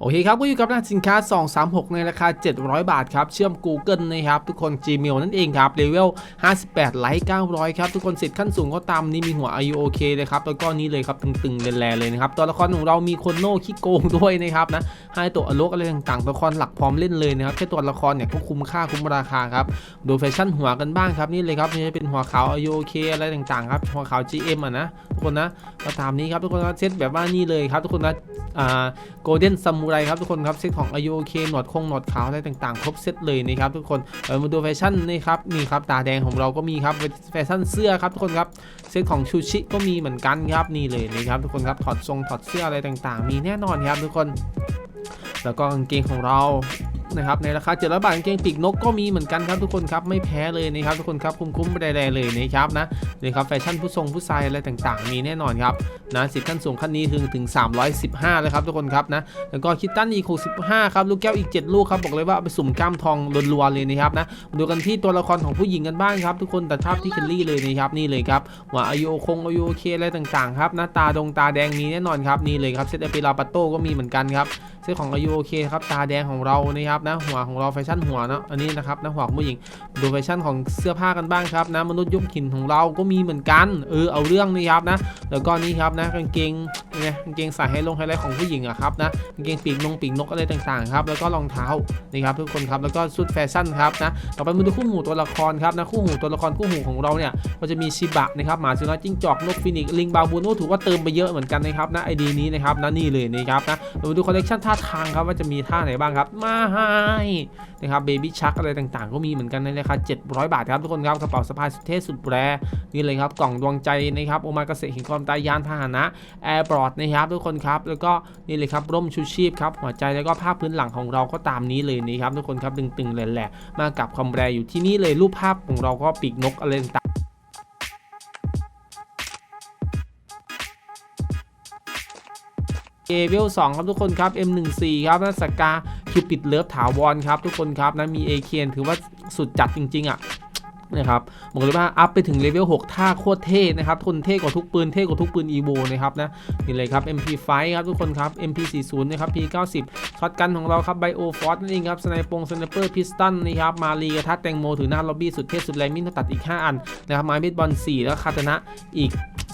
โอเคครับก็อยู่กับร้าสินค้า 236 ในราคา 700 บาทครับ เชื่อม Google นะครับ ทุกคน Gmail นั่นเองครับเลเวล 58 ไลค์900 ครับ ทุกคนสิทธิ์ขั้นสูงก็ตามนี้มีหัว Are you OK เลยครับ แล้วก็นี้เลยครับ ตึงๆแลๆเลยนะครับ ตัวละครของเรามีคนโน่ขี้โกงด้วยนะครับนะให้ตัวอโลกอะไรต่างๆ ตัวละครหลักพร้อมเล่นเลยนะครับ แค่ตัวละครเนี่ยก็คุ้มค่าคุ้มราคาครับดูแฟชั่นหัวกันบ้างครับนี่เลยครับนี่เป็นหัวขาว Are you OK อะไรต่างๆครับหัวขาว GM อะนะทุกคนนะก็ตามนี้ครับทุกคนเซตแบบว่านี่เลยครับทุกคนนะอ่าโกลเด้นซามูไรครับทุกคนครับเซตของอายุโอเคหนวดคงหนวดขาวอะไรต่างๆ ครบเซตเลยนะครับทุกคนเออมาดูแฟชั่นนี่ครับนี่ครับตาแดงของเราก็มีครับแฟชั่นเสื้อครับทุกคนครับเซตของชูชิก็มีเหมือนกันครับนี่เลยนะครับทุกคนครับถอดทรงถอดเสื้ออะไรต่างๆ มีแน่นอนครับทุกคน แล้วก็กางเกงของเรา นะครับในราคา700บาทกางเกงปีกนกก็มีเหมือนกันครับทุกคนครับไม่แพ้เลยนะครับทุกคนครับคุ้มๆไปได้เลยนะครับนะนี่ครับแฟชั่นผู้ทรงผู้ชายอะไรต่างๆ มีแน่นอนครับนะสิทธิ์ขั้นสูงขั้นนี้ถึงถึง 315เลยครับทุกคนครับนะแล้วก็คิตตันอีก65ครับลูกแก้วอีก 7 ลูกครับบอกเลยว่าไปสุ่มกล้ามทองรัวๆเลยนะครับนะดูกันที่ตัวละครของผู้หญิงกันบ้างครับทุกคนแต่ภาพที่เคลลี่เลยนะครับนี่เลยครับหัวอายุคงอายุโอเคอะไรต่างๆครับหน้าตาดงตาแดงมีแน่นอนครับนี่เลยครับเซตเอปิลาปาโต้ก็มีเหมือนกันครับเซตของอายุโอเคครับตาแดงของเรานะครับนะหัวของเราแฟชั่นหัวเนาะอันนี้นะครับนะหัวของผู้หญิงดูแฟชั่นของเสื้อผ้ากันบ้างครับนะมนุษย์ยุคหินของเราก็มีเหมือนกันเออเอาเรื่องนี่ครับนะแล้วก็นี่ครับนะกางเกงเนี่ยกางเกงสายไฮลงไฮไลท์ของผู้หญิงอะครับนะกางเกงปีกนงปีกนกอะไรต่างๆครับแล้วก็รองเท้านี่ครับทุกคนครับแล้วก็ชุดแฟชั่นครับนะต่อไปมาดูคู่หูตัวละครครับนะคู่หูตัวละครคู่หูของเราเนี่ยก็จะมีชิบะนะครับหมาสุนัขจิ้งจอกนกฟินิกซ์ลิงบาบูโนถือว่าเติมไปเยอะเหมือนกันนะครับนะไอดีนี้นะครับนะนี่เลยนะครับนะมาดูคอลเลคชันท่าทางครับว่าจะมีท่าไหนบ้างครับมาให้นะครับเบบี้ชักอะไรต่างๆ ก็มีเหมือนกันในราคา 700 บาทครับทุกคนครับกระเป๋าสะพายสุดเท่สุดแรนี่เลยครับกล่องดวงใจนะครับโอมากาเกษตรห่งความตายยานพาหนะแอร์บอร์ดนะครับทุกคนครับแล้วก็นี่เลยครับร่มชูชีพครับหัวใจแล้วก็ภาพื้นหลังของเราก็ตามนี้เลยนะครับทุกคนครับตึงๆแหละๆมากับคอมแบรอยู่ที่นี่เลยรูปภาพของเราก็ปีกนกอะไรต่าง เอเวล2ครับทุกคนครับ M14 ครับนักสกาคิวปิดเลิฟถาวรครับทุกคนครับนะมีเอเคียนถือว่าสุดจัดจริง ๆอะนะครับบอกเลยว่าอัพไปถึงเลเวล6ท่าโคตรเท่นะครับทนเท่กว่าทุกปืนเท่กว่าทุกปืน EVO นะครับนะนี่เลยครับ MP5 ครับทุกคนครับ MP40 นะครับ P90 ช็อตกันของเราครับไบโอฟอสนั่นเองครับสไนปงสไนเปอร์พิสตันนะครับมารีกระทัดแตงโมถือหน้าล็อบบี้สุดเท่สุดแรงมินตัดอีก 5 อันนะครับไม้เบสบอล4แล้วคาตนะอีก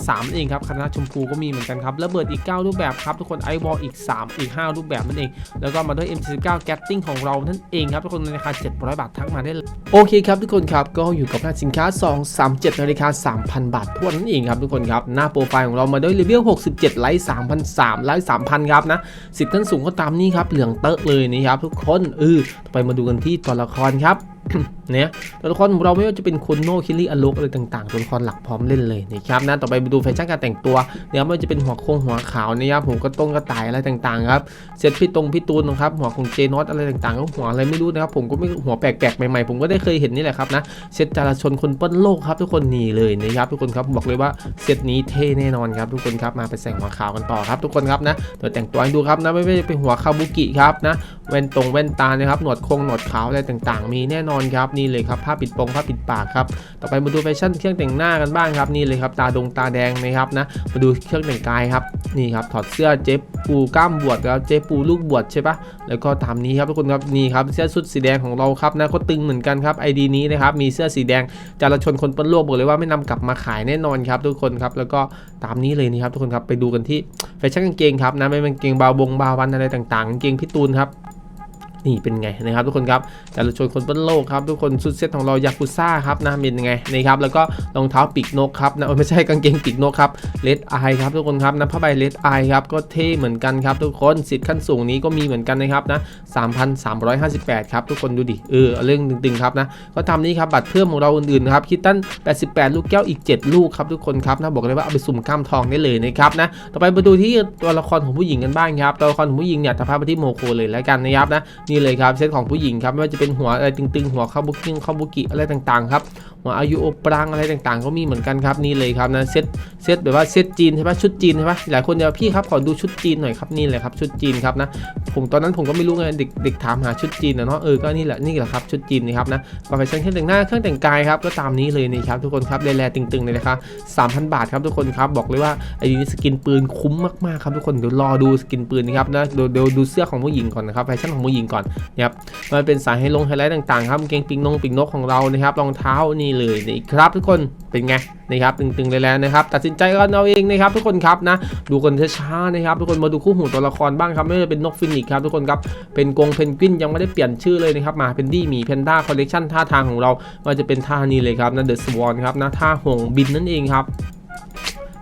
3นั่นเองครับคาตนะชมพูก็มีเหมือนกันครับระเบิดอีก 9 รูปแบบครับทุกคนไอวอลอีก 3 อีก 5 รูปแบบนั่นเอง แล้วก็มาด้วย M79 แกตติ้งของเรานั่นเองครับทุกคนในราคา 700 บาททักมาได้เลยโอเคครับทุกคนครับก็อยู่กับร้าสินค้า 237ในราคา3,000 บาททั่วนั่นเองครับทุกคนครับหน้าโปรไฟล์ของเรามาด้วยเลเวล67 ไลท์3,003ไลท์3,000 ครับนะสิทธิ์ขั้นสูงก็ตามนี้ครับเหลืองเตอะเลยนะครับทุกคนเออต่อไปมาดูกันที่ตัวละครครับ เนี่ยตัวละครของเราไม่ว่าจะเป็นคนโนคิลลี่อโลกอะไรต่างๆตัวละครหลักพร้อมเล่นเลยนะครับนะต่อไปดูแฟชั่นการแต่งตัวเนี่ยไม่ว่าจะเป็นหัวโคงหัวขาวนะครับผมก็ต้งกระต่ายอะไรต่างๆครับเซตพี่ตรงพี่ตูนนะครับหัวของเจนอตอะไรต่างๆก็หัวอะไรไม่รู้นะครับผมก็ไม่หัวแปลกๆใหม่ๆผมก็ได้เคยเห็นนี่แหละครับนะเซตจราชนคนเปิ้ลโลกครับทุกคนนี่เลยนะครับทุกคนครับบอกเลยว่าเซตนี้เท่แน่นอนครับทุกคนครับมาไปแต่งหัวขาวกันต่อครับ ทุกคนครับนะตัวแต่งตัวให้ดูครับนะไม่ว่เป็นหัวคาบุกิครับนะแว่นตรงแว่นตานะครับหนวดคงหนวดขาวอะไรต่างๆ มีแน่นอนครับนี่เลยครับผ้าปิดปงผ้าปิดปากครับต่อไปมาดูแฟชั่นเครื่องแต่งหน้ากันบ้างครับนี่เลยครับตาดงตาแดงนะครับนะมาดูเครื่องแต่งกายครับนี่ครับถอดเสื้อเจ๊ปูกล้ามบวชแล้วเจ๊ปูลูกบวชใช่ปะแล้วก็ตามนี้ครับทุกคนครับนี่ครับเสื้อชุดสีแดงของเราครับนะก็ตึงเหมือนกันครับไอดีนี้นะครับมีเสื้อสีแดงจารชนคนเปิ้ลโลกบอกเลยว่าไม่นำกลับมาขายแน่นอนครับทุกคนครับแล้วก็ตามนี้เลยนี่ครับทุกคนครับไปดูกันที่แฟชั่นกางเกงครับนะไม่เป็นกางเกงบาวบงบาวันอะไรต่างๆกางเกงพี่ตูนครับ นี่เป็นไงนะครับทุกคนครับแต่ละชนคนเปิ้ลโลกครับทุกคนชุดเซตของเรายากุซ่าครับนะเป็นยังไงนะครับแล้วก็รองเท้าปีกนกครับนะไม่ใช่กางเกงปีกนกครับเลดไอครับทุกคนครับนะผ้าใบเลดไอครับก็เท่เหมือนกันครับทุกคนสิทธิ์ขั้นสูงนี้ก็มีเหมือนกันนะครับนะ3,358ครับทุกคนดูดิเออเรื่องตึงๆครับนะก็ตานี้ครับบัตรเพิ่มของเราอื่นๆครับคิดตั้น88 ลูกแก้วอีก 7 ลูกครับทุกคนครับนะบอกเลยว่าเอาไปสุ่มกล้ามทองได้เลยนะครับนะต่อไปมาดูที่ตัวละครของผู้หญิงกันบ้างครับตัวละครของผู้หญิงเนี่ยจะพาไปที่โมโคเลยแล้วกันนะครับนะนี่เลยครับเซตของผู้หญิงครับไม่ว่าจะเป็นหัวอะไรตึงๆ หัวคาบุกิงคาบุกิอะไรต่างๆครับหัวอายุโอปรางอะไรต่างๆ ก็มีเหมือนกันครับนี่เลยครับนะเซตเซตแบบว่าเซตจีนใช่ปะชุดจีนใช่ปะหลายคนเดียวพี่ครับขอดูชุดจีนหน่อยครับนี่เลยครับชุดจีนครับนะผมตอนนั้นผมก็ไม่รู้ไงเด็กเด็กถามหาชุดจีนนะเนาะเออก็นี่แหละนี่แหละครับชุดจีนนะครับนะก็ไปเช่นเครื่องแต่งหน้าเครื่องแต่งกายครับก็ตามนี้เลยนี่ครับทุกคนครับแร่ๆตึงๆเลยนะครับ3,000บาทครับทุกคนครับบอกเลยว่าไอ้นี่สกินปืนคุ้มมากๆครับทุกคนเดี๋ยวรอดูสกินปืนนะครับนะเดี๋ยวดูเสื้อของผู้หญิงก่อนนะครับแฟชั่นของผู้หญิงก่อนนะครับมันเป็นสายไฮลงไฮไลท์ต่างๆครับเกงปิงนงปิงนกของเรานะครับรองเท้านี่เลยนี่ครับทุกคนเป็นไงนะครับตึงๆเลยแล้วนะครับตัดสินใจกันเอาเองนะครับทุกคนครับนะดูกันช้าๆนะครับทุกคนมาดูคู่หูตัวละครบ้างครับไม่ว่าจะเป็นนกฟินิกครับทุกคนครับเป็นกงเพนกวินยังไม่ได้เปลี่ยนชื่อเลยนะครับมาเป็นดี้หมีเพนด้าคอลเลกชันท่าทางของเราว่าจะเป็นท่านี้เลยครับนะเดอะสวอนครับนะท่าห่วงบินนั่นเองครับ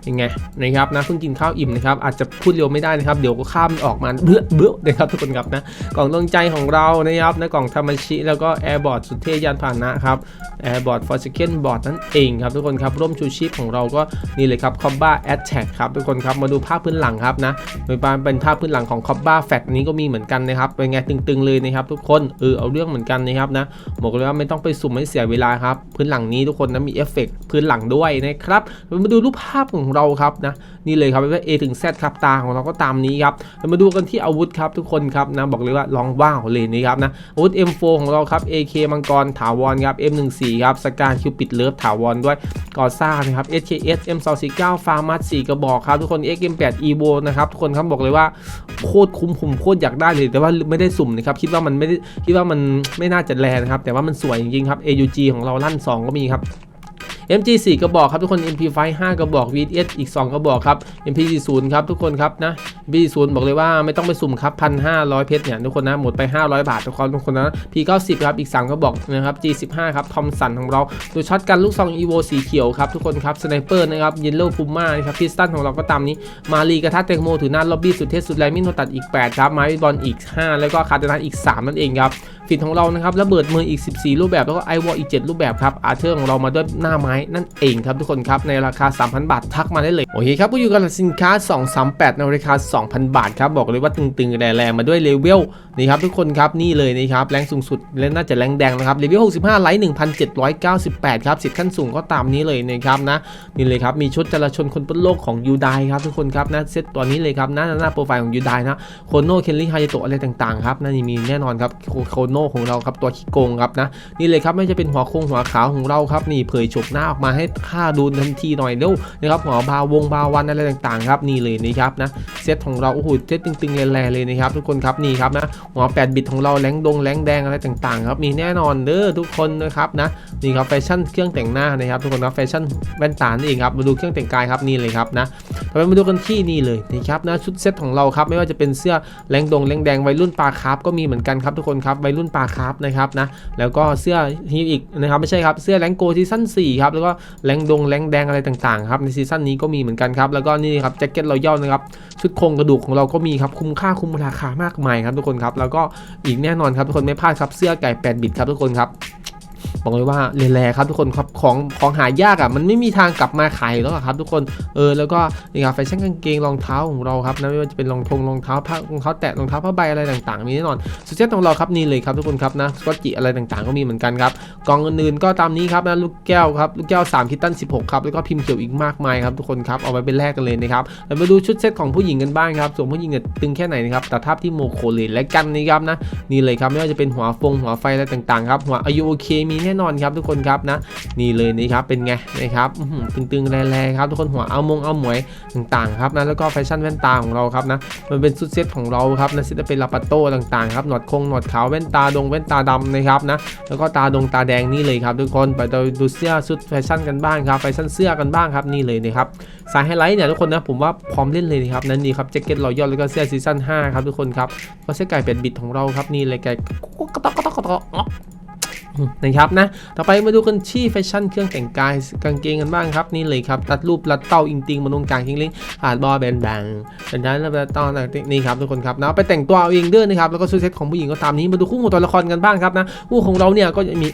ยังไงนะครับนะเพิ่งกินข้าวอิ่มนะครับอาจจะพูดเร็วไม่ได้นะครับเดี๋ยวก็ข้ามออกมาเบื้อเบื้อนะครับทุกคนครับนะกล่องดวงใจของเรานะครับนะกล่องธรรมชิแล้วก็แอร์บอร์ดสุดเทพยานพาหนะครับแอร์บอร์ดฟอร์ซิเคนบอร์ดนั่นเองครับทุกคนครับร่มชูชีพของเราก็นี่เลยครับคอบบ้าแอดแท็กครับทุกคนครับมาดูภาพพื้นหลังครับนะโดยเป็นภาพพื้นหลังของคอบบ้าแฟกนี้ก็มีเหมือนกันนะครับเป็นไงตึงๆเลยนะครับทุกคนเออเอาเรื่องเหมือนกันนะครับนะบอกเลยว่าไม่ต้องไปสุ่มให้เสียเวลาครับพื้นหลังนี้ทุกคนนะมีเอฟเฟกต์พื้นหลังด้วยนะครับมาดูรูปภาพของเราครับนะนี่เลยครับว่า A ถึง Z ครับตาของเราก็ตามนี้ครับเรามาดูกันที่อาวุธครับทุกคนครับนะบอกเลยว่าลองว้าวเลยนี่ครับนะอาวุธ M4 ของเราครับ AK มังกรถาวรครับ M14 ครับสกาคิวปิดเลิฟถาวรด้วยกอซ่านะครับ SKS M249 ฟาร์มัส4กระบอกครับทุกคน XM8 Evo นะครับทุกคนครับบอกเลยว่าโคตรคุ้มผมโคตรอยากได้เลยแต่ว่าไม่ได้สุ่มนะครับคิดว่ามันไม่ได้คิดว่ามันไม่น่าจะแรงนะครับแต่ว่ามันสวยจริงๆครับ AUG ของเราลั่น 2 ก็มีครับ MG4 กระบอกครับทุกคน MP5 5กระบอก VS อีก 2 กระบอกครับ MP40 ครับทุกคนครับนะ MP40 บอกเลยว่าไม่ต้องไปสุ่มครับ 1,500 เพชรเนี่ยทุกคนนะหมดไป 500 บาททุกคนทุกคนนะ P90 ครับอีก 3 กระบอกนะครับ G15 ครับทอมสันของเราตัวช็อตกันลูกซอง EVO สีเขียวครับทุกคนครับสไนเปอร์นะครับ Yellow Puma นะครับพิสตันของเราก็ตามนี้มารีกระทะแตงโมถือหน้าล็อบบี้สุดเทพสุดแรงมินโนตัดอีก8ครับไม้บอลอีก 5 แล้วก็คาร์ดนาอีก 3 นั่นเองครับ ฟิตของเรานะครับระเบิดมืออีก 14 รูปแบบ แล้วก็ไอวอลอีก 7 รูปแบบครับอาเธอร์ของเรามาด้วยหน้าไม้นั่นเองครับทุกคนครับ ในราคา 3,000 บาททักมาได้เลย โอเคครับก็อยู่กับสินค้า 238 ในราคา 2,000 บาทครับบอกเลยว่าตึงๆแรงๆมาด้วยเลเวล นี่ครับทุกคนครับนี่เลยนะครับแรงสูงสุดและน่าจะแรงแดงนะครับเลเวล65 ไลท์1,798 ครับสิทธิ์ขั้นสูงก็ตามนี้เลยนะครับนะนี่เลยครับมีชุดจราชนคนบนโลกของยูไดครับทุกคนครับนะเซตตัวนี้เลยครับหน้าหน้าโปรไฟล์ของยูไดนะโคโนเคนริฮายาโตะอะไรต่างๆครับนั่นมีแน่นอนครับโคโนของเราครับตัวขี้โกงครับนะนี่เลยครับไม่จะเป็นหัวโค้งหัวขาวของเราครับนี่เผยฉกหน้าออกมาให้ข้าดูทันทีหน่อยเร็วนะครับหัวบาวงบาวันอะไรต่างๆครับนี่เลยนะครับนะเซตของเราโอ้โหเซตตึงๆแรงๆเลยนะครับทุกคนครับนี่ครับนะหัว8บิตของเราแรงดงแรงแดงอะไรต่างๆครับมีแน่นอนเด้อทุกคนนะครับนะนี่ครับแฟชั่นเครื่องแต่งหน้านะครับทุกคนครับแฟชั่นแว่นตานั่เองครับมาดูเครื่องแต่งกายครับนี่เลยครับนะเราไปมาดูกันที่นี่เลยนะครับนะชุดเซ็ตของเราครับไม่ว่าจะเป็นเสื้อแรงดงแรงแดงวัยรุ่นปลาคาร์ฟก็มีเหมือนกันครับทุกคนครับวัยรุ่นปลาคาร์ฟนะครับนะแล้วก็เสื้อฮีอีกนะครับไม่ใช่ครับเสื้อแรงโกซีซั่น4ครับแล้วก็แรงดงแรงแดงอะไรต่างๆครับในซีซั่นนี้ก็มีเหมือนกันครับแล้วก็นี่ครับแจ็คเก็ตรอยัลนะครับชุดโครงกระดูกของเราก็มีครับคุ้มค่าคุ้มราคามากมายครับทุกคนครับแล้วก็อีกแน่นอนครับทุกคนไม่พลาดครับเสื้อไก่8บิตครับทุกคนครับบอกเลยว่าแร่ๆครับทุกคนครับของของหายากอะมันไม่มีทางกลับมาขายแล้วอะครับ ทุกคนเออแล้วก็นี่ครับแฟชั่นกางเกงรองเท้าของเราครับนะไม่ว่าจะเป็นรองทงรองเท้าผ้ารองเท้าแตะรองเท้าผ้าใบอะไรต่างๆมีแน่นอนสุดเซ็ตของเราครับนี่เลยครับทุกคนครับนะสกอตจิอะไรต่างๆ ก็มีเหมือนกันครับกองอื่นๆก็ตามนี้ครับนะลูกแก้วครับลูกแก้ว3คิตตัน16ครับแล้วก็พิมพ์เขียวอีกมากมายครับทุกคนครับเอาไว้เป็นแลกกันเลยนะครับเรามาดูชุดเซ็ตของผู้หญิงกันบ้างครับส่วนผู้หญิงเนี่ยตึงแค่ไหนนะครับตัดภาพที่โมโคเลยและกันนะครับนะนี่เลยครับไม่ว่าจะเป็นหัวฟงหัวไฟอะไรต่างๆครับหัวอายุโอเคมีแน่นอนครับทุกคนครับนะ นี่เลยนี่ครับเป็นไงนะครับตึงๆแรงๆครับทุกคนหัวเอามงเอาหมวยต่างๆครับนะแล้วก็แฟชั่นแว่นตาของเราครับนะมันเป็นชุดเซ็ตของเราครับนะเซตจะเป็นลาปาโต้ต่างๆครับหนวดคงหนวดขาวแว่นตาดงแว่นตาดำนะครับนะแล้วก็ตาดงตาแดงนี่เลยครับทุกคนไปดูเสื้อชุดแฟชั่นกันบ้างครับแฟชั่นเสื้อกันบ้างครับนี่เลยนะครับสายไฮไลท์เนี่ยทุกคนนะผมว่าพร้อมเล่นเลยนะครับนั่นนี่ครับแจ็คเก็ตรอยัลแล้วก็เสื้อซีซั่น5ครับทุกคนครับก็เสื้อไก่เป็ดบิดของเราครับนี่เลยไก่ก็ตอกก็ตอกก็ตอก นะครับนะต่อไปมาดูกันที่แฟชั่นเครื่องแต่งกายกางเกงกันบ้างครับนี่เลยครับตัดรูปรัดเต้าอิงติงมาตรงกลางคิงลิงอาดบอแบนแบงเป็นด้นแล้วตอนนี่ครับทุกคนครับนะไปแต่งตัวเอาเองเด้อนะครับแล้วก็ชุดเซ็ตของผู้หญิงก็ตามนี้มาดูคู่ของตัวละครกันบ้างครับนะคู่ของเราเนี่ยก็จะมี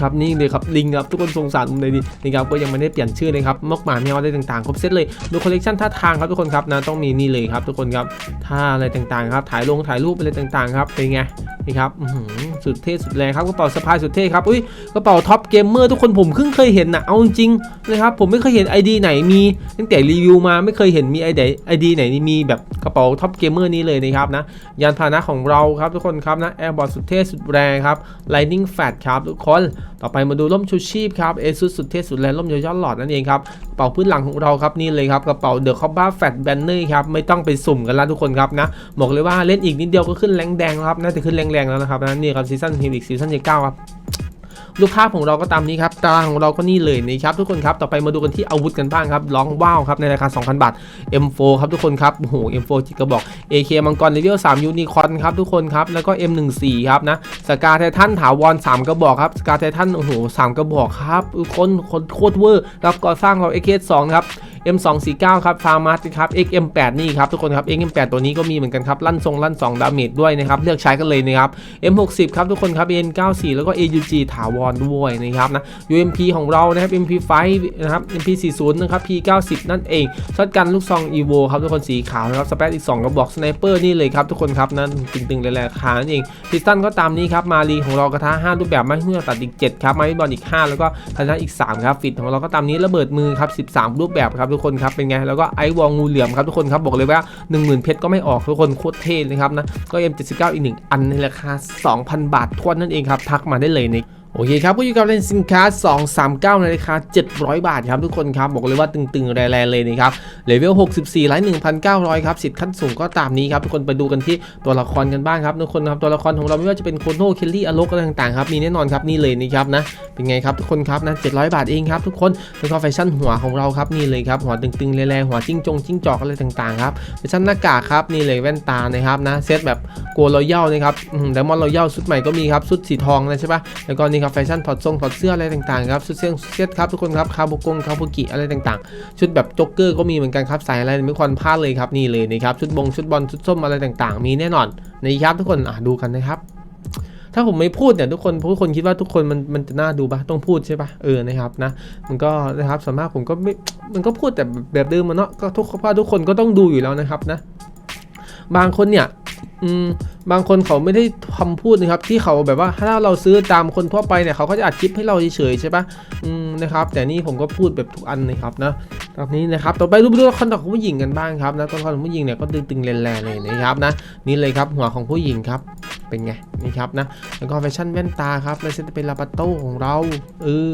ครับนี่เลยครับลิงครับทุกคนสงสารผมเลยดินะครับก็ยังไม่ได้เปลี่ยนชื่อเลยครับมกหมาแมวอะไรต่างๆครบเซตเลยดูคอลเลกชันท่าทางครับทุกคนครับนะต้องมีนี่เลยครับทุกคนครับท่าอะไรต่างๆครับถ่ายลงถ่ายรูปอะไรต่างๆครับเป็นไงนี่ครับอื สุดเท่สุดแรงครับกระเป๋าสะพายสุดเท่ครับอุ้ยกระเป๋าท็อปเกมเมอร์ทุกคนผมเพิ่งเคยเห็นนะเอาจริงนะครับผมไม่เคยเห็น ID ไหนมีตั้งแต่รีวิวมาไม่เคยเห็นมีไอเดไอดีไหนมีแบบกระเป๋าท็อปเกมเมอร์นี้เลยนะครับนะยานพาหนะของเราครับทุกคนครับนะแอร์บอร์ดสุดเท่สุดแรงครับ Lightning Fat ครับทุกคนต่อไปมาดูร่มชูชีพครับเอซุสสุดเท่สุดแรงร่มยอดหลอดนั่นเองครับเป๋าพื้นหลังของเราครับนี่เลยครับกระเป๋าเดอะคอบ้าแฟตแบนเนอร์ครับไม่ต้องไปสุ่มกันแล้วทุกคนครับนะบอกเลยว่าเล่นอีกนิดเดียวก็ขึ้นแรงแดงแล้วครับน่าจะขึ้นแรงแรงแล้วนะครับนะนี่ครับซีซั่นทีมอีกซีซั่นที่เก้าครับ รูปภาพของเราก็ตามนี้ครับตารางของเราก็นี่เลยนะครับทุกคนครับต่อไปมาดูกันที่อาวุธกันบ้างครับร้องว้าวครับในราคา 2,000 บาท M4 ครับทุกคนครับโอ้โห M4 จิกกระบอก AK มังกรเลเวล3ยูนิคอนครับทุกคนครับแล้วก็ M14 ครับนะสกาไททันถาวร3กระบอกครับสกาไททันโอ้โห3กระบอกครับคนคนโคตรเวอร์ครับก่อสร้างเรา AK2 ครับ M249 ครับฟาร์มัสครับ XM8 นี่ครับทุกคนครับ XM8 ตัวนี้ก็มีเหมือนกันครับลั่นทรงลั่น2ดาเมจด้วยนะครับเลือกใช้กันเลยนะครับ M60 ครับทุกคนครับ N94 แล้วก็ AUG ถาวรด้วยนะครับนะ UMP ของเรานะครับ MP5 นะครับ MP40 นะครับ P90 นั่นเองช็อตกันลูกซอง EVO ครับทุกคนสีขาวนะครับสเปซอีก 2กระบอกสไนเปอร์นี่เลยครับทุกคนครับนั่นตึงๆเลยแหละขานั่นเองพิสตันก็ตามนี้ครับมารีของเรากระทะ5รูปแบบไม้เหื่อตัดอีก7ครับไม้บอลอีก 5 แล้วก็คณะอีก3ครับฟิตของเราก็ตามนี้ระเบิดมือครับ13 รูปแบบครับทุกคนครับเป็นไงแล้วก็ไอวอลงูเหลือมครับทุกคนครับบอกเลยว่า 10,000 เพชรก็ไม่ออกทุกคนโคตรเท่เลยครับนะก็ M79 อีกหนึ่งอันในราคา 2,000 บาททวนนั่นเองครับทักมาได้เลยใน โอเคครับก็อยู่กับเลนสินค้า 239 ในราคา 700 บาทครับทุกคนครับ บอกเลยว่าตึงๆ แรงๆเลยนะครับ เลเวล 64ไลท์1,900 ครับสิทธิ์ขั้นสูงก็ตามนี้ครับ ทุกคนไปดูกันที่ตัวละครกันบ้างครับ ทุกคนครับ ตัวละครของเราไม่ว่าจะเป็นโคโน่เคลลี่อโลกอะไรต่างๆครับ มีแน่นอนครับ นี่เลยนะครับนะ เป็นไงครับทุกคนครับนะ 700 บาทเองครับทุกคนแล้วก็แฟชั่นหัวของเราครับนี่เลยครับหัวตึงๆแรงๆหัวจิ้งจงจิ้งจอกอะไรต่างๆครับแฟชั่นหน้ากากครับนี่เลยแว่นตานะครับนะเซตแบบโกลรอยัลนะครับไดมอนรอยัลชุดใหม่ก็มีครับชุดสีทองนะใช่ปะแล้วก็นี่ครับแฟชั่นถอดทรงถอดเสื้ออะไรต่างๆครับชุดเสื้อเสื้อครับทุกคนครับคาบุกงคาบุกิอะไรต่างๆ ชุดแบบจ็อกเกอร์ก็มีเหมือนกันครับใส่อะไรไม่ควรพลาดเลยครับนี่เลยนะครับชุดบงชุดบอลชุดส้มอะไรต่างๆ มีแน่นอนนะครับทุกคนอะดูกันนะครับถ้าผมไม่พูดเนี่ยทุกคนทุกคนคิดว่าทุกคนมันมันจะน่าดูปะต้องพูดใช่ปะเออนะครับนะมันก็นะครับส่วนมากผมก็ไม่มันก็พูดแต่แบบเดิมมันเนาะก็ทุกเพราะทุกคนก็ต้องดูอยู่แล้วนะครับนะ บางคนเนี่ย อืม บางคนเขาไม่ได้ทำพูดนะครับ ที่เขาแบบว่าถ้าเราซื้อตามคนทั่วไปเนี่ยเขาก็จะอัดคลิปให้เราเฉยๆใช่ปะอืมนะครับ แต่นี่ผมก็พูดแบบทุกอันนะครับนะตอนนี้นะครับต่อไปดูดูละครของผู้หญิงกันบ้างครับนะตัวละครของผู้หญิงเนี่ยก็ตึงๆแรงๆเลยนะครับนะนี่เลยครับหัวของผู้หญิงครับเป็นไงนี่ครับนะแล้วก็แฟชั่นแว่นตาครับแล้วจะเป็นลาปาโต้ของเราเออ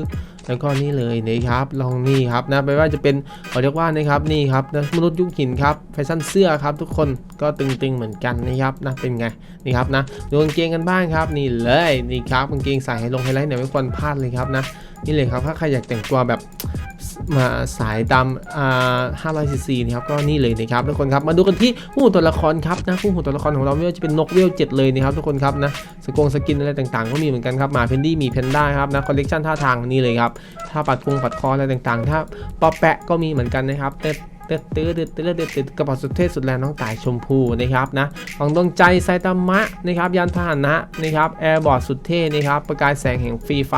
แล้วก็นี่เลยนะครับลองนี่ครับนะไม่ว่าจะเป็นเขาเรียกว่านะครับนี่ครับนะมนุษย์ยุคหินครับแฟชั่นเสื้อครับทุกคนก็ตึงๆเหมือนกันนะครับนะเป็นไงนี่ครับนะดูกางเกงกันบ้างครับนี่เลยนี่ครับกางเกงใส่ให้ลงไฮไลท์เนี่ยไม่ควรพลาดเลยครับนะ นี่เลยครับถ้าใครอยากแต่งตัวแบบมาสายตามอ่า500ซีซีนะครับก็นี่เลยนะครับทุกคนครับมาดูกันที่ผู้ตัวละครครับนะผู้ตัวละครของเราไม่ว่าจะเป็นนกเวลเจ็ดเลยนะครับทุกคนครับนะสกงสกินอะไรต่างๆ ก็มีเหมือนกันครับหมาเพนดี้มีเพนด้าครับนะคอลเลกชันท่าทางนี่เลยครับถ้าปัดพุงปัดคออะไรต่างๆ ถ้าปอแปะก็มีเหมือนกันนะครับแต่ เต้เต้เต้เต้เต้เต้กระเป๋าสุดเท่สุดแรงน้องต่ายชมพูนะครับนะของดวงใจไซตามะนะครับยานพาหนะนะครับแอร์บอร์ดสุดเท่นะครับประกายแสงแห่งฟรีไฟ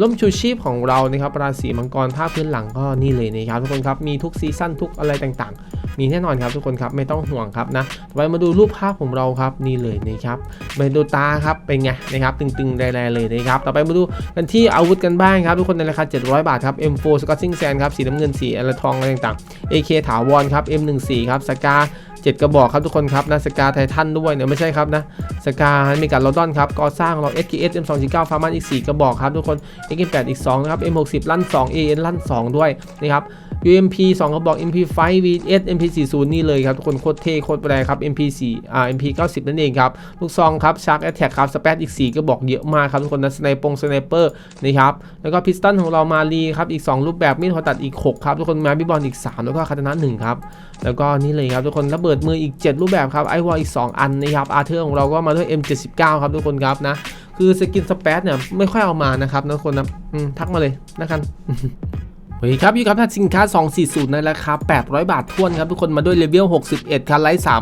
ล่มชูชีพของเรานะครับราศีมังกรท่าพพื้นหลังก็นี่เลยนะครับทุกคนครับมีทุกซีซั่นทุกอะไรต่างๆ มีแน่นอนครับทุกคนครับไม่ต้องห่วงครับนะต่อไปมาดูรูปภาพของเราครับนี่เลยนะครับไปดูตาครับเป็นไงนะครับตึงๆแรงๆเลยนะครับต่อไปมาดูกันที่อาวุธกันบ้างครับทุกคนในราคา 700 บาทครับ M4 Scotching Sand ครับสีน้ำเงินสีอะไรทองอะไรต่างๆ AK ถาวรครับ M14 ครับสกา7กระบอกครับทุกคนครับนะสกาไททันด้วยเนี่ยไม่ใช่ครับนะสกามีการลอดอนครับก่อสร้างเรา SKS M249 ฟาร์มันอีก 4 กระบอกครับทุกคน AK8 อีก2นะครับ M60 ลั่น 2 AN ลั่น 2 ด้วยนะครับ UMP 2กระบอก MP5 VS MP40 นี่เลยครับ ทุกคนโคตรเท่โคตรแรงครับ MP4 อ่า MP90 นั่นเองครับ ลูกซองครับ Shark Attack ครับสเปซอีก 4กระบอกเยอะมากครับ ทุกคนนะสไนปงสไนเปอร์นะครับ แล้วก็พิสตันของเรามารีครับ อีก 2 รูปแบบมีดหัวตัดอีก 6 ครับ ทุกคนมาบิบอลอีก 3 แล้วก็คาตานะ1ครับ แล้วก็นี่เลยครับทุกคนระเบิดมืออีก 7 รูปแบบครับไอวอลอีก 2 อันนะครับอาร์เธอร์ของเราก็มาด้วย M79 ครับทุกคนครับนะคือสกินสเปซเนี่ยไม่ค่อยเอามานะครับนะทุกคนนะทักมาเลยนะครั บโอเคครับยู่ครับสินค้า 240 ในราคา 800 บาททวนครับ ทุกคนมาด้วยเลเวล 61ครับไลท์3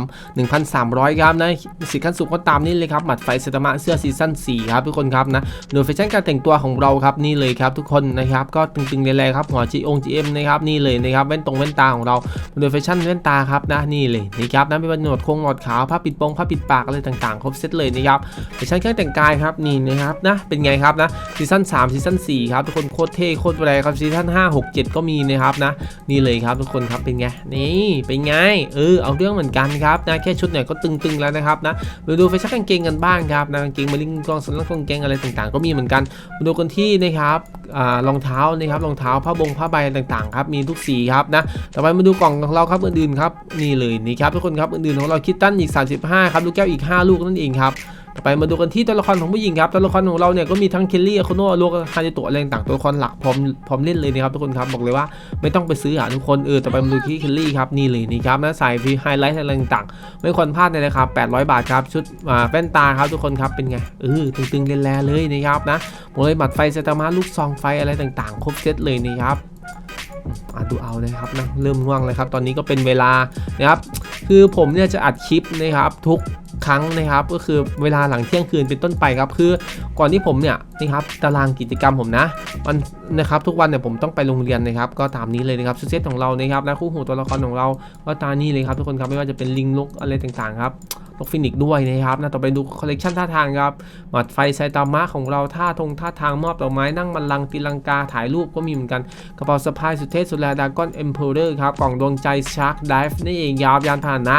1,300 ครับนะสินค้าสูงก็ตามนี่เลยครับ หมัดไฟเซตามะเสื้อซีซั่น4ครับทุกคนครับนะโดยแฟชั่นการแต่งตัวของเราครับนี่เลยครับทุกคนนะครับก็ตึงๆเลยๆครับหัวจีองจีเอ็มนะครับนี่เลยนะครับแว่นตรงแว่นตาของเราโดยแฟชั่นแว่นตาครับนะนี่เลยนี่ครับนะไม่ว่าหนวดโค้งหนวดขาวผ้าปิดโปงผ้าปิดปากอะไรต่างๆ ครบเซตเลยนะครับแฟชั่นเครื่องแต่งกายครับนี่นะครับนะเป็นไงครับนะซีซั่น3ซีซั่น4ครับทุกคนโคตรเท่โคตรแรงครับซีซั่น5 6 7 ก็มีนะครับนะ นี่เลยครับทุกคนครับเป็นไงนี่เป็นไงเออเอาเรื่องเหมือนกันครับนะแค่ชุดเนี่ยก็ตึงๆแล้วนะครับนะมาดูแฟชั่นกางเกงกันบ้างครับนะกางเกงมาลิงกองสลักกางเกงอะไรต่างๆ ก็มีเหมือนกันมาดูกันที่นะครับรองเท้านะครับรองเท้าผ้าบงผ้าใบต่างๆครับมีทุกสีครับนะต่อไปมาดูกล่องของเราครับอื่นๆครับนี่เลยนี่ครับทุกคนครับอื่นๆของเราคิดตั้นอีก 35 ครับลูกแก้วอีก 5 ลูกนั่นเองครับ ต่อไปมาดูกันที่ตัวละครของผู้หญิงครับตัวละครของเราเนี่ยก็มีทั้งเคลลี่อโคโนะโลกฮาจิโตะอะไรต่างตัวละครหลักพร้อมพร้อมเล่นเลยนะครับทุกคนครับบอกเลยว่าไม่ต้องไปซื้อหาทุกคนเออต่อไปมาดูที่เคลลี่ครับนี่เลยนี่ครับนะใส่ฟีไฮไลท์อะไรต่างไม่ควรพลาดในะคราคา800 บาทครับชุดแว่นตาครับทุกคนครับเป็นไงเออตึงๆเล่นแลเลยนะครับนะหมดเลยบัตรไฟเซตามาลูกซองไฟอะไรต่างๆ ครบเซตเลยนะครับอืมอะดูเอานะครับนะเริ่มง่วงเลยครับ ตอนนี้ก็เป็นเวลานะครับ คือผมเนี่ยจะอัดคลิปนะครับทุก ครั้งนะครับ ก็คือเวลาหลังเที่ยงคืนเป็นต้นไปครับ คือก่อนที่ผมเนี่ยนะครับตารางกิจกรรมผมนะ มันนะครับทุกวันเนี่ยผมต้องไปโรงเรียนนะครับก็ตามนี้เลยนะครับชุดเซตของเรานะครับนะคู่หูตัวละครของเราก็ตามนี้เลยครับทุกคนครับไม่ว่าจะเป็นลิงลกอะไรต่างๆครับลกฟินิกด้วยนะครับนะต่อไปดูคอลเลกชันท่าทางครับหมัดไฟไซตามะของเราท่าทงท่าทางมอบดอกไม้นั่งบัลลังตีลังกาถ่ายรูปก็มีเหมือนกันกระเป๋าสะพายสุดเท่สุดแลดากอนเอ็มเพลเดอร์ครับกล่องดวงใจชาร์กไดฟ์นี่เองยาวยานพาหนะ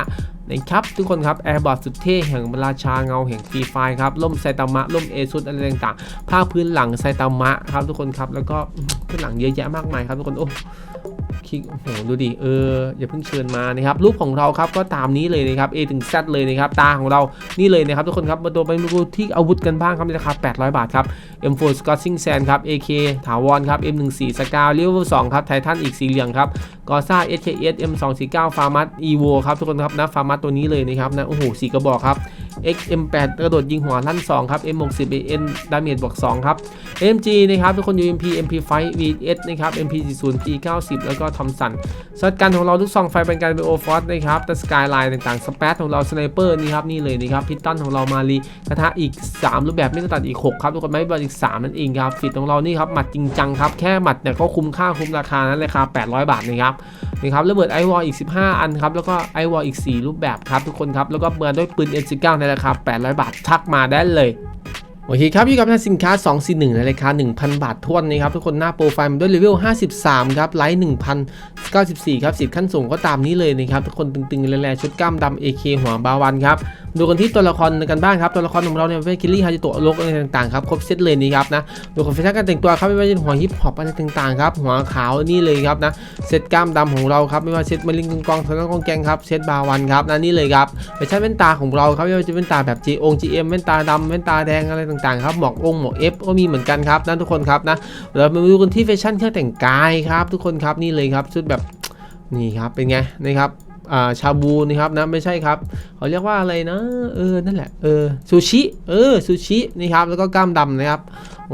นะครับทุกคนครับแอร์บอทสุดเท่แห่งราชาเงาแห่งฟรีไฟครับล่มไซตามะล่มเอซุดอะไรต่างๆผ้าพื้นหลังไซตามะครับทุกคนครับแล้วก็ก็ขึ้นหลังเยอะแยะมากมายครับทุกคนโอ้ คลิกโอ้โหดูดิเอออย่าเพิ่งเชิญมานะครับรูปของเราครับก็ตามนี้เลยนะครับ A ถึง Z เลยนะครับตาของเรานี่เลยนะครับทุกคนครับมาตัวไปดูที่อาวุธกันบ้างครับในราคา 800 บาทครับ M4 Scorching Sand ครับ AK ถาวรครับ M14 สกา Level 2ครับไททันอีกสีเหลืองครับกอซ่า SKS M249 ฟาร์มัส EVO ครับทุกคนครับนะฟาร์มัสตัวนี้เลยนะครับนะโอ้โหสีกระบอกครับ XM8 กระโดดยิงหัวลั่น2ครับ M60 AN ดาเมจบวก2ครับ MG นะครับทุกคน UMP MP5 VS นะครับ MP40 P90 แล้วก็ทอมสันสัดกันของเราทุกซองไฟเป็นการเป็นโอฟอสนะครับแต่สกายไลน์ต่างๆสเปซของเราสไนเปอร์นี่ครับนี่เลยนะครับพิตตันของเรามารีกระทะอีก 3 รูปแบบไม่กระตัดอีก 6 ครับทุกคนไม่บอลอีก 3 นั่นเองครับฟิตของเรานี่ครับหมัดจริงจังครับแค่หมัดเนี่ยก็คุ้มค่าคุ้มราคานั้นราคา800 บาทนะครับนี่ครับระเบิดไอวอลอีก 15 อันครับแล้วก็ไอวอลอีก 4 รูปแบบครับทุกคนครับแล้วก็เบิร์นด้วยปืน M19 ในราคา800 บาททักมาได้เลย โอเคครับอยู่กับสินค้า 241 ในราคา 1,000 บาททวนนะครับ ทุกคนหน้าโปรไฟล์มันด้วยเลเวล 53 ครับ ไลท์ 1,094 ครับสิทธิ์ขั้นสูงก็ตามนี้เลยนะครับ ทุกคนตึงๆแรงๆชุดกล้ามดำ AK หัวบาวันครับ ดูกันที่ตัวละครกันบ้างครับตัวละครของเราเนี่ยเป็นคิลลี่ฮาจิโตะโลกอะไรต่างๆครับครบเซตเลยนี่ครับนะดูคอนเฟชั่นการแต่งตัวครับไม่ว่าจะหัวฮิปฮอปอะไรต่างๆครับหัวขาวนี่เลยครับนะเซตกล้ามดำของเราครับไม่ว่าเซตมาลิงกองทางกองแกงครับเซตบาวันครับนะนี่เลยครับแฟชั่นแว่นตาของเราครับไม่ว่าจะเป็นตาแบบ G อง GM แว่นตาดำแว่นตาแดงอะไรต่างๆครับหมอกองหมอกเอฟก็มีเหมือนกันครับนะทุกคนครับนะเรามาดูกันที่แฟชั่นเครื่องแต่งกายครับ ทุกคนครับนี่เลยครับชุดแบบนี่ครับเป็นไงนะครับ อ่าชาบูนะครับนะไม่ใช่ครับเขาเรียกว่าอะไรนะ เออนั่นแหละเออซูชิเออซูชินี่ครับแล้วก็กล้ามดำนะครับ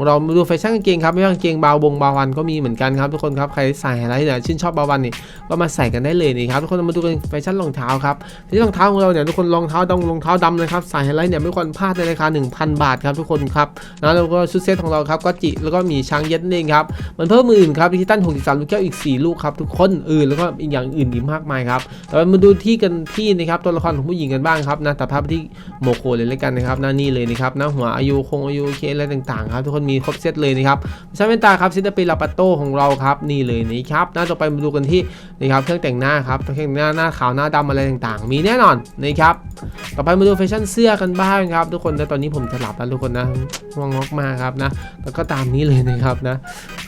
เรามาดูแฟชั่นกางเกงครับไม่ว่ากางเกงบาวบงบาวันก็มีเหมือนกันครับทุกคนครับใครใส่อะไรเนี่ยชื่นชอบบาวันนี่ก็มาใส่กันได้เลยนี่ครับทุกคนมาดูกันแฟชั่นรองเท้าครับที่รองเท้าของเราเนี่ยทุกคนรองเท้าดำรองเท้าดำนะครับใส่อะไรเนี่ยไม่ควรพลาดในราคา1,000 บาทครับทุกคนครับนะแล้วก็ชุดเซตของเราครับก็จิแล้วก็มีช้างเย็ดนั่นเองครับมันเพิ่มมืออื่นครับดิจิตัล63ลูกแก้วอีก 4 ลูกครับทุกคนอื่นแล้วก็อีกอย่างอื่นอีกมากมายครับต่มาดูที่กันที่นะครับตัวละครของผู้หญิงกันบ้างครับนะแต่ภาพที่โมโคเลยแล้วกันนะครับหน้านี่เลยนะครับหน้าหัวอายุคงอายุเคอะไรต่างๆครับทุกคนมีครบเซตเลยนะครับใช้แว่นตาครับซินเดอร์เปลาปาโต้ของเราครับนี่เลยนะครับหน้าต่อไปมาดูกันที่นะครับเครื่องแต่งหน้าครับเครื่องแต่งหน้าหน้าขาวหน้าดำอะไรต่างๆ มีแน่นอนนะครับต่อไปมาดูแฟชั่นเสื้อกันบ้างครับทุกคนแต่ตอนนี้ผมจะหลับแล้วทุกคนนะง่วงงอกมากครับนะแล้วก็ตามนี้เลยนะครับนะ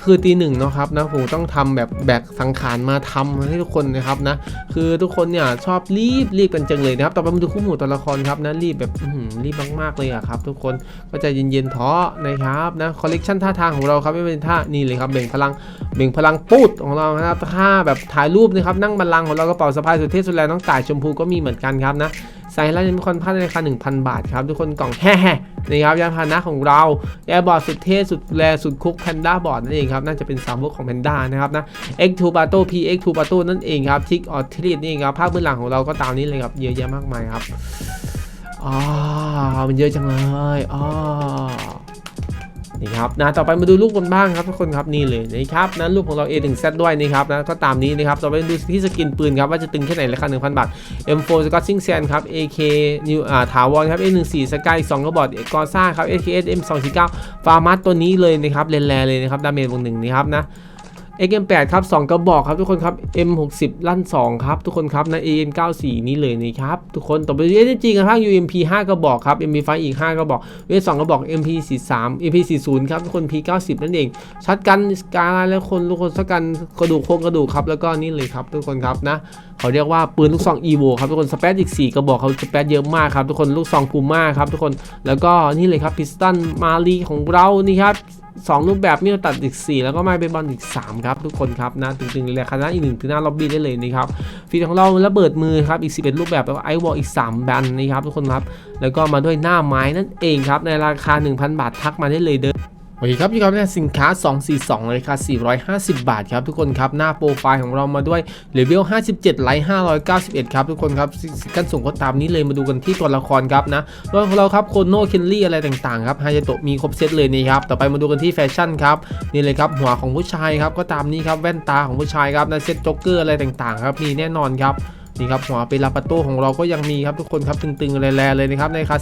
คือตีหนึ่งเนาะครับนะผมต้องทำแบบแบกสังขารมาทำให้ทุกคนนะครับนะคือทุกคนเนี่ยชอบรีบรีบกันจังเลยนะครับต่อไปมาดูคู่หมู่ตัวละครครับนะรีบแบบรีบมากๆเลยอะครับ ทุกคนก็ใจเย็นๆท้อนะครับนะคอลเลกชันท่าทางของเราครับไม่เป็นท่านี่เลยครับเบ่งพลังเบ่งพลังปูดของเรานะครับท่าแบบถ่ายรูปนะครับนั่งบัลลังก์ของเรากระเป๋าสะพายสุดเท่สุดแรงน้องต่ายชมพูก็มีเหมือนกันครับนะใส่แล้วยังมีคนพลาดในราคา1,000 บาทครับ ทุกคนกล่องแฮ่ๆนะครับยานพาหนะของเราแอร์บอร์ดสุดเท่สุดแรสุดคุกแพนด้าบอร์ดนั่นเองครับน่าจะเป็นสาวกของแพนด้านะครับนะ X2 b a t t e PX2 b a t t e นั่นเองครับทิกออทริดนี่เองครับภาคเบื้องหลังของเราก็ตามนี้เลยครับเยอะแยะมากมายครับอ๋อมันเยอะจังเลยอ๋อ นี่ครับนะต่อไปมาดูลูกันบ้างครับทุกคนครับนี่เลยนะครับนะลูกของเรา A ถึง Z ด้วยนะครับนะก็ตามนี้นะครับต่อไปดูที่สกินปืนครับว่าจะตึงแค่ไหนราคา1,000 บาท M4 Scotching Sand ครับ AK New อ่าถาวรครับ A14 สกายอีก2กระบอกกอซ่าครับ AKS M249 ฟาร์มัสตัวนี้เลยนะครับเลนแลเลยนะครับดาเมจบวกหนึ่งนะครับนะ XM8 ครับ 2 กระบอกครับทุกคนครับ M60 ลั่น 2 ครับ ทุกคนครับใน AM94 นี้เลยนะครับ ทุกคนต่อไป SG กันบ้าง UMP 5 กระบอกครับ MP5 อีก 5 กระบอกเวท2กระบอก MP43 MP40 ครับ ทุกคน P90 นั่นเอง ชัดกันสกาแล้วคนทุกคนชัดกันกระดูกโครงกระดูกครับแล้วก็นี่เลยครับทุกคนครับนะเขาเรียกว่าปืนลูกซอง EVO ครับทุกคนสเปซอีก 4 กระบอกเขาสเปซเยอะมากครับทุกคนลูกซองพูม่าครับทุกคนแล้วก็นี่เลยครับพิสตันมาลีของเรานี่ครับ สองรูปแบบมีตัดอีก 4 แล้วก็ไม้เบสบอลอีก 3 ครับทุกคนครับนะตึงๆเลยคณะอีกหนึ่งถึงหน้าล็อบบี้ได้เลยนะครับฟีดของเราระเบิดมือครับอีก 11 รูปแบบแล้วก็ไอวอลอีก 3 แบนนะครับทุกคนครับแล้วก็มาด้วยหน้าไม้นั่นเองครับในราคา 1,000 บาททักมาได้เลยเด้อ เคครับอยู่กับสินค้า 242ราคา450 บาทครับทุกคนครับ หน้าโปรไฟล์ของเรามาด้วยเลเวล57 ไลท์591 ครับทุกคนครับกันส่งก็ตามนี้เลยมาดูกันที่ตัวละครครับนะตัวของเราครับโคโนเคนลี่อะไรต่างๆครับฮายาโตะมีครบเซตเลยนี่ครับ ต่อไปมาดูกันที่แฟชั่นครับนี่เลยครับหัวของผู้ชายครับก็ตามนี้ครับแว่นตาของผู้ชายครับนะเซตจ็อกเกอร์อะไรต่างๆครับมีแน่นอนครับ นี่ครับหัวเป็นลาปาโต้ของเราก็ยังมีครับทุกคนครับตึงๆแรงๆเลยนะครับในราคา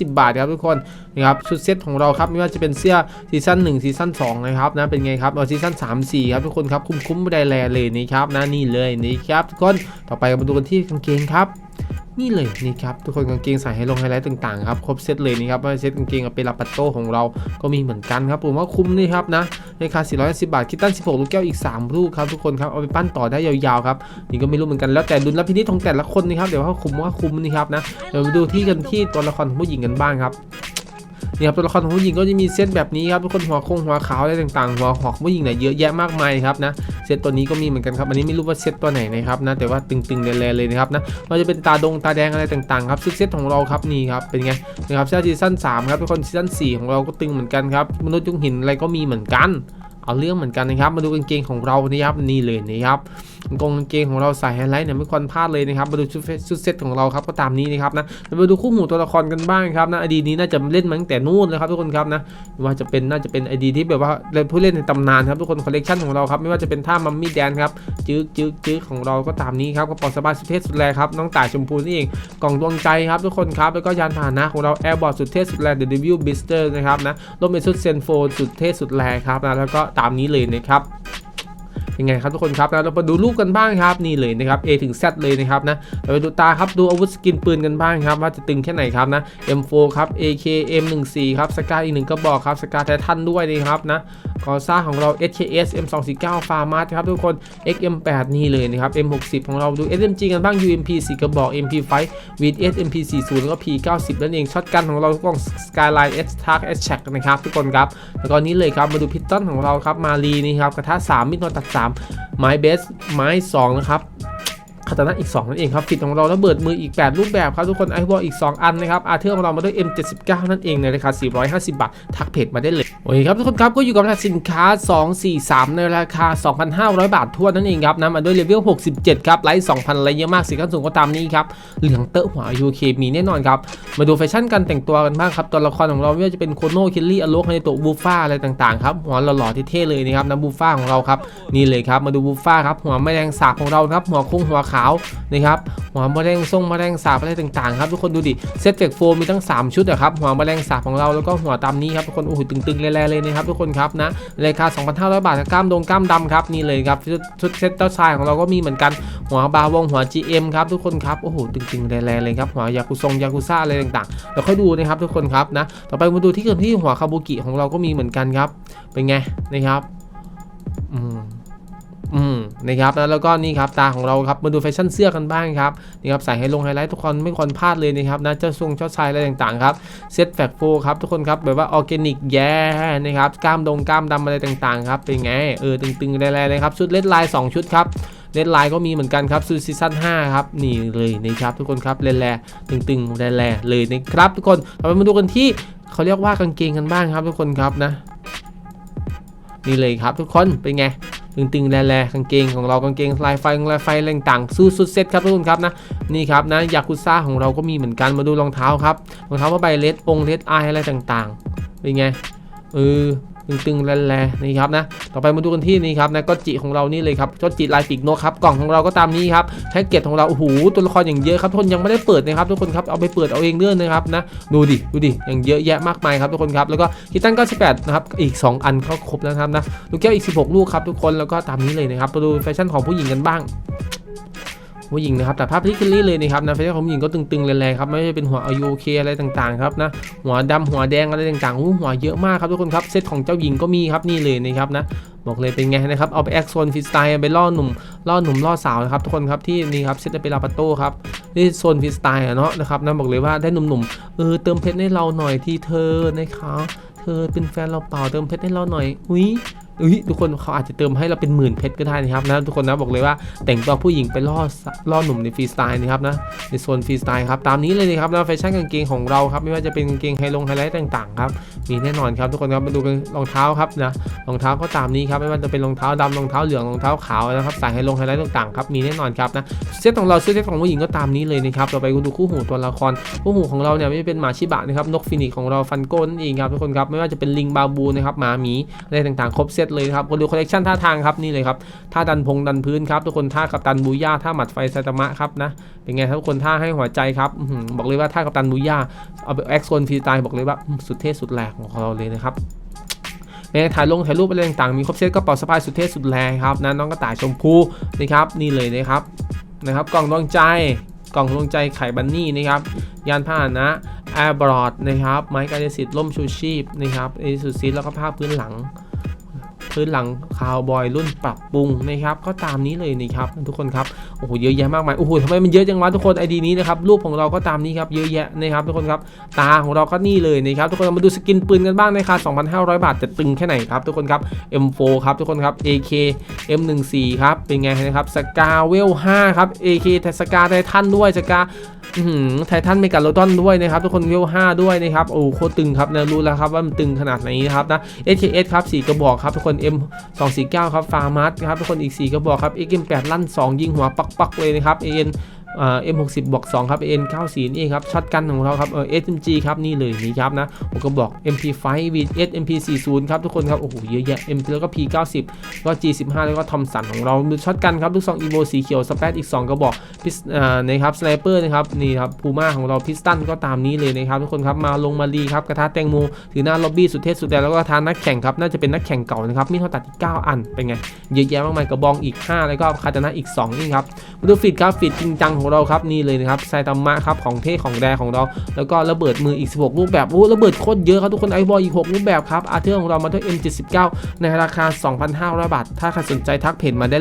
450 บาทครับทุกคนนะครับชุดเซตของเราครับไม่ว่าจะเป็นเสื้อซีซั่น1ซีซั่น2นะครับนะเป็นไงครับเอาซีซั่น3 4ครับทุกคนครับคุ้มๆแรงๆเลยนะครับนะนี่เลยนี่ครับทุกคนต่อไปมาดูกันที่กางเกงครับ นี่เลยนี่ครับทุกคนกางเกงใส่ให้ลงไฮไลท์ต่างๆครับครบเซตเลยนี่ครับว่าเซตกางเกงกับเป็นลาปัตโต้ของเราก็มีเหมือนกันครับผมว่าคุ้มนี่ครับนะในราคา410บาทคิดตั้น16ลูกแก้วอีก 3 ลูกครับทุกคนครับเอาไปปั้นต่อได้ยาวๆครับนี่ก็ไม่รู้เหมือนกันแล้วแต่ดุลพินิจของแต่ละคนนะครับเดี๋ยวว่าคุ้มว่าคุ้มนี่ครับนะเดี๋ยวมาดูที่กันที่ตัวละครของผู้หญิงกันบ้างครับ นี่ครับตัวละครของผู้หญิงก็จะมีเซตแบบนี้ครับทุกคนหัวคงหัวขาวอะไรต่างๆหัวหอกผู้หญิงเนี่ยเยอะแยะมากมายครับนะเซตตัวนี้ก็มีเหมือนกันครับอันนี้ไม่รู้ว่าเซตตัวไหนนะครับนะแต่ว่าตึงๆแรงๆเลยนะครับนะว่าจะเป็นตาดงตาแดงอะไรต่างๆครับซึ่งเซตของเราครับนี่ครับเป็นไงนะครับเซตซีซั่น3ครับทุกคนซีซั่น4ของเราก็ตึงเหมือนกันครับมนุษย์ยุงหินอะไรก็มีเหมือนกัน เอาเรื่องเหมือนกันนะครับ มาดูกางเกงของเรานะครับนี่เลยนะครับ กางเกงของเราใส่ไฮไลท์เนี่ยไม่ควรพลาดเลยนะครับมาดูชุดเซตของเราครับก็ตามนี้นะครับนะมาดูคู่หูตัวละครกันบ้างครับนะไอดีนี้น่าจะเล่นมาตั้งแต่นู่นเลยครับทุกคนครับนะไม่ว่าจะเป็นน่าจะเป็นไอดีที่แบบว่าผู้เล่นในตำนานครับทุกคนคอลเลกชันของเราครับไม่ว่าจะเป็นท่ามัมมี่แดนครับจึ๊กจึ๊กจึ๊กของเราก็ตามนี้ครับกระเป๋าสบายสุดเท่สุดแรงครับน้องต่ายชมพูนี่เองกล่องดวงใจครับทุกคนครับแล้วก็ยานพาหนะของเราแอร์บอร์ดสุดเท่สุดแรงเดอะดิวิวบิสเตอร์นะครับนะรวมเป็นชุดเซนโฟสุดเท่สุดแรงครับนะแล้วก็ตามนี้เลยนะครับ ยังไงครับทุกคนครับนะเรามาดูรูปกันบ้างครับนี่เลยนะครับ A ถึง Z เลยนะครับนะเราไปดูตาครับดูอาวุธสกินปืนกันบ้างครับว่าจะตึงแค่ไหนครับนะ M4 ครับ AK M14 ครับสกาอีกหนึ่งกระบอกครับสกาไททันด้วยนะครับนะกอซ่าของเรา SKS M249 ฟาร์มาสครับทุกคน XM8 นี่เลยนะครับ M60 ของเราดู SMG กันบ้าง UMP 4กระบอก MP5 VS MP40 แล้วก็ P90 นั่นเองช็อตกันของเรากล้อง Skyline S Tark S Check นะครับทุกคนครับแล้วก็นี้เลยครับมาดูพิตตันของเราครับมารีนี่ครับกระทะ3มิดนตัด3ไม้เบสไม้2นะครับ คาตานะอีก 2 นั่นเองครับฟิตของเราระเบิดมืออีก 8 รูปแบบครับทุกคนไอวอลอีก 2 อันนะครับอาเธอร์ของเรามาด้วย M79 นั่นเองในราคา 450 บาท ทักเพจมาได้เลย โอเคครับทุกคนครับก็อยู่กับสินค้า 243 ในราคา 2,500 บาททั่วนั่นเองครับนะมาด้วยเลเวล 67 ครับไลท์2,000อะไรเยอะมากสีขั้นสูงก็ตามนี้ครับเหลืองเตอะหัว UK มีแน่นอนครับมาดูแฟชั่นการแต่งตัวกันบ้างครับตัวละครของเราไม่ว่าจะเป็นโคโน่คิลลี่อโลคในตัวบูฟ่าอะไรต่างๆครับหัวหล่อๆเท่ๆเลยนะครับนะบูฟ่าของเราครับนี่เลยครับมาดูบูฟ่าครับหัวแมลงสาบของเราครับหัวคงหัวขาวนะครับหัวแมลงทรงแมลงสาบอะไรต่างๆครับทุกคนดูดิเซตเฟกโฟมีทั้ง 3 ชุดอะครับหัวแมลงสาบของเราแล้วก็หัวตามนี้ครับทุกคนโอ้โหตึงๆแร่ๆเลยนะครับทุกคนครับนะราคา2,500 บาทกับกล้ามดงกล้ามดำครับนี่เลยครับชุดเซตเจ้าชายของเราก็มีเหมือนกันหัวบาวงหัว GM ครับทุกคนครับโอ้โหตึงๆแร่ๆเลยครับหัวยากุซงยากุซ่าอะไรต่างๆแล้วค่อยดูนะครับทุกคนครับนะต่อไปมาดูที่เกิดที่หัวคาบุกิของเราก็มีเหมือนกันครับเป็นไงนะครับอืม อืมนะครับแล้วแล้วก็นี่ครับตาของเราครับมาดูแฟชั่นเสื้อกันบ้างครับนี่ครับใส่ให้ลงไฮไลท์ทุกคนไม่ควรพลาดเลยนะครับนะเจ้าทรงเจ้าชายอะไรต่างๆครับเซตแฟกโฟครับทุกคนครับแบบว่าออร์แกนิกแย่นะครับกล้ามดงกล้ามดำอะไรต่างๆครับเป็นไงเออตึงๆแรงๆเลยครับชุดเลดไลน์2ชุดครับเลนไลน์ก็มีเหมือนกันครับซูซีซั่น5ครับนี่เลยนะครับทุกคนครับแลแลตึงๆแลแลเลยนะครับทุกคนเราไปมาดูกันที่เขาเรียกว่ากางเกงกันบ้างครับทุกคนครับนะ นี่เลยครับทุกคนเป็นไง ตึงๆแรงๆกางเกงของเรากางเกงลายไฟลายไฟแรงต่างๆสู้สุดเซ็ตครับทุกคนครับนะนี่ครับนะยากุซ่าของเราก็มีเหมือนกันมาดูรองเท้าครับรองเท้าผ้าใบเลดองเลดไออะไรต่างๆเป็นไงเออ ตึงๆแลๆนี่ครับนะต่อไปมาดูกันที่นี่ครับนะก็จิของเรานี่เลยครับก็จิลายปีกนกครับกล่องของเราก็ตามนี้ครับแพ็กเกจของเราโอ้โหตัวละครอย่างเยอะครับทุกคนยังไม่ได้เปิดนะครับทุกคนครับเอาไปเปิดเอาเองเนื่อนะครับนะดูดิดูดิอย่างเยอะแยะมากมายครับทุกคนครับแล้วก็คิตตัน98นะครับอีก 2 อันก็ครบแล้วนะครับนะลูกแก้วอีก 16 ลูกครับทุกคนแล้วก็ตามนี้เลยนะครับมาดูแฟชั่นของผู้หญิงกันบ้าง ผู้หญิงนะครับแต่ภาพที่คลี่เลยนะครับนะแฟชั่นของผู้หญิงก็ตึงๆแรงๆครับไม่ใช่เป็นหัวอายุโอเคอะไรต่างๆครับนะหัวดำหัวแดงอะไรต่างๆอู้หัวเยอะมากครับทุกคนครับเซตของเจ้าหญิงก็มีครับนี่เลยนะครับนะบอกเลยเป็นไงนะครับเอาไปแอคโซนฟรีสไตล์ไปล่อหนุ่มล่อหนุ่มล่อสาวนะครับทุกคนครับที่นี่ครับเซตเปลาปาโต้ครับนี่โซนฟรีสไตล์เนาะนะครับนะบอกเลยว่าได้หนุ่มๆเออเติมเพชรให้เราหน่อยที่เธอนะคะเธอเป็นแฟนเราเปล่าเติมเพชรให้เราหน่อยอุ้ย อุ้ยทุกคนเขาอาจจะเติมให้เราเป็นหมื่นเพชรก็ได้นะครับนะทุกคนนะบอกเลยว่าแต่งตัวผู้หญิงไปล่อล่อหนุ่มในฟรีสไตล์นะครับนะในโซนฟรีสไตล์ครับตามนี้เลยนะครับแล้วแฟชั่นกางเกงของเราครับไม่ว่าจะเป็นกางเกงไฮลงไฮไลท์ต่างๆครับมีแน่นอนครับทุกคนครับมาดูกันรองเท้าครับนะรองเท้าก็ตามนี้ครับไม่ว่าจะเป็นรองเท้าดำรองเท้าเหลืองรองเท้าขาวนะครับสายไฮลงไฮไลท์ต่างๆครับมีแน่นอนครับนะเซตของเราเซตของผู้หญิงก็ตามนี้เลยนะครับเราไปดูคู่หูตัวละครคู่หูของเราเนี่ยไม่เป็นหมาชิบะนะครับนกฟินิกของเราฟันโก้นั่นเองครับทุกคนครับไม่ว่าจะเป็นลิงบาบูนะครับหมาหมีอะไรต่างๆครบเซตเลยครับมาดูคอลเลคชันท่าทางครับนี่เลยครับท่าดันพงดันพื้นครับทุกคนท่ากับตันบูย่าท่าหมัดไฟไซตามะครับนะเป็นไงครับทุกคนท่าให้หัวใจครับบอกเลยว่าท่ากับตันบูย่าเอาไปแอคโซนฟรีสไตล์บอกเลยว่าสุดเท่สุดแหลกของเราเลยนะครับในถ่ายลงถ่ายรูปอะไรต่างๆมีครบเซตกระเป๋าสะพายสุดเท่สุดแรงครับนะน้องกระต่ายชมพูนะครับนี่เลยนะครับนะครับกล่องดวงใจกล่องดวงใจไข่บันนี่นะครับยานพาหนะแอร์บรอดนะครับไม้กายสิทธิ์ล่มชูชีพนะครับเอสุดซีแล้วก็ผ้าพื้นหลัง พื้นหลังคาวบอยรุ่นปรับปรุงนะครับก็ตามนี้เลยนะครับทุกคนครับโอ้โหเยอะแยะมากมายโอ้โหทำไมมันเยอะจังวะทุกคนไอดีนี้นะครับรูปของเราก็ตามนี้ครับเยอะแยะนะครับทุกคนครับตาของเราก็นี่เลยนะครับทุกคนมาดูสกินปืนกันบ้างในราคา2,500 บาทจะตึงแค่ไหนครับทุกคนครับ M4 ครับทุกคนครับ AK M14 ครับเป็นไงนะครับสกาเวล5ครับ AK แต่สกาไททันด้วยสกา ไททันเมกาโลดอนด้วยนะครับทุกคนเวล5ด้วยนะครับโอ้โคตรตึงครับนะรู้แล้วครับว่ามันตึงขนาดไหนนะครับนะ SKS ครับ4กระบอกครับทุกคน M 249ครับฟาร์มัสครับทุกคนอีก 4 กระบอกครับ XM8 ลั่น 2 ยิงหัวปักๆเลยนะครับ AN เอ่า M60 บบวก2ครับ N 94นี่ครับช็อตกันของเราครับเออ SMG ครับนี่เลยนี่ครับนะผมก็บอก MP5 VS MP40 ครับทุกคนครับโอ้โหเยอะแยะ M แล้วก็ P90 ก็ G15 แล้วก็ทอมสันของเราดูช็อตกันครับลูกซอง Evo สีเขียวสเปซอีก 2กระบอกพิสอ่านะครับสไนเปอร์นะครับนี่ครับพูม่าของเราพิสตันก็ตามนี้เลยนะครับทุกคนครับมาลงมารีครับกระทะแตงโมถือหน้าล็อบบี้สุดเท่สุดแดนแล้วก็กระทะนักแข่งครับน่าจะเป็นนักแข่งเก่านะครับมีเท่าตัดอีก9อันเป็นไงเยอะแยะมากมายกระบองอีก 5 แล้วก็คาตานะอีก 2 นี่ครับมาดูฟีดครับฟีดจริงจังของเราครับนี่เลยนะครับไซตามะครับของเท่ของแดของเรา แล้วก็ระเบิดมืออีก 16 รูปแบบโอ้ระเบิดโคตรเยอะครับทุกคนไอบอลอีก 6 รูปแบบครับอาร์เทอร์ของเรามาด้วย M79 ในราคา 2,500 บาท ถ้าใครสนใจทักเพจมาได้